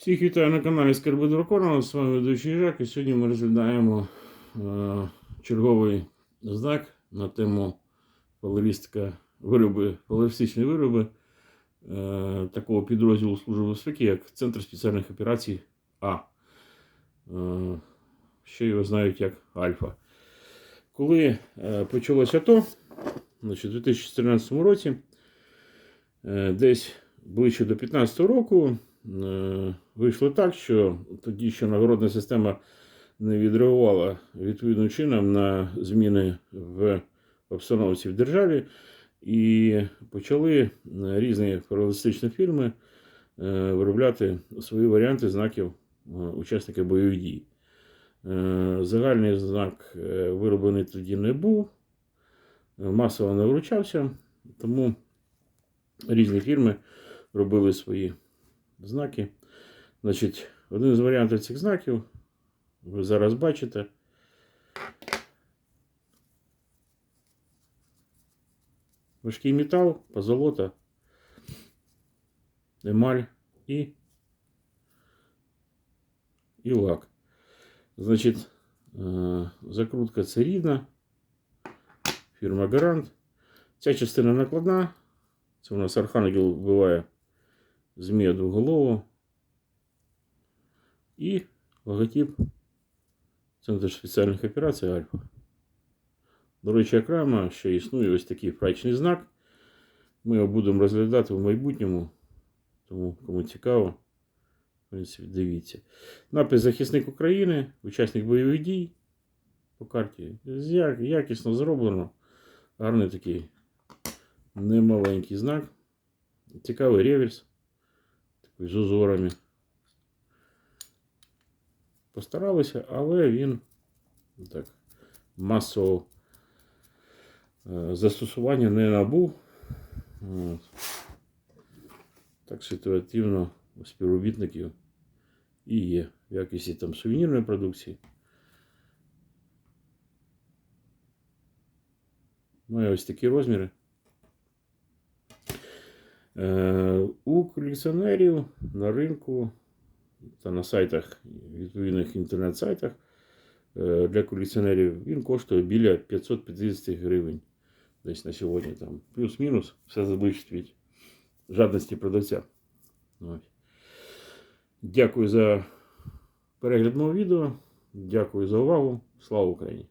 Всіх вітаю на каналі Скарби Дракона. З вами ведучий Жак. І сьогодні ми розглядаємо е, черговий знак на тему поларистика вироби, поларистичні вироби е, такого підрозділу Служби безпеки, як Центр спеціальних операцій А. Е, ще його знають як Альфа. Коли е, почалося АТО, значить, у 2014 році, е, десь ближче до 2015 року. Е, Вийшло так, що тоді ще нагородна система не відреагувала відповідним чином на зміни в обстановці в державі, і почали е, різні паралістичні фільми е, виробляти свої варіанти знаків учасника бойових дій. Загальний знак вироблений тоді не був, масово не вручався, тому різні фірми робили свої знаки. Значить, один з варіантів цих знаків ви зараз бачите. Важкий метал, позолота, емаль і, і лак. Значить, е, закрутка це рідна, фірма Гарант. Ця частина накладна. Це у нас Архангел вбиває Змія двоголового. І логотип Центр спеціальних операцій Альфа. До речі, окремо ще існує ось такий фрачний знак. Ми його будемо розглядати в майбутньому. Тому кому цікаво, в принципі, дивіться. Напис захисник України, учасник бойових дій по карті. Якісно зроблено. Гарний такий немаленький знак. Цікавий реверс. З узорами. Постаралися, але він так масового е, застосування не набув. Так ситуативно у співробітників і є в якості там сувенірної продукції. Має ось такі розміри. У колекціонерів на ринку та на сайтах, відповідних інтернет-сайтах е, для колекціонерів він коштує біля 550 гривень десь на сьогодні. Там. Плюс-мінус, все залежить від жадності продавця. Дякую за перегляд мого відео. Дякую за увагу. Слава Україні!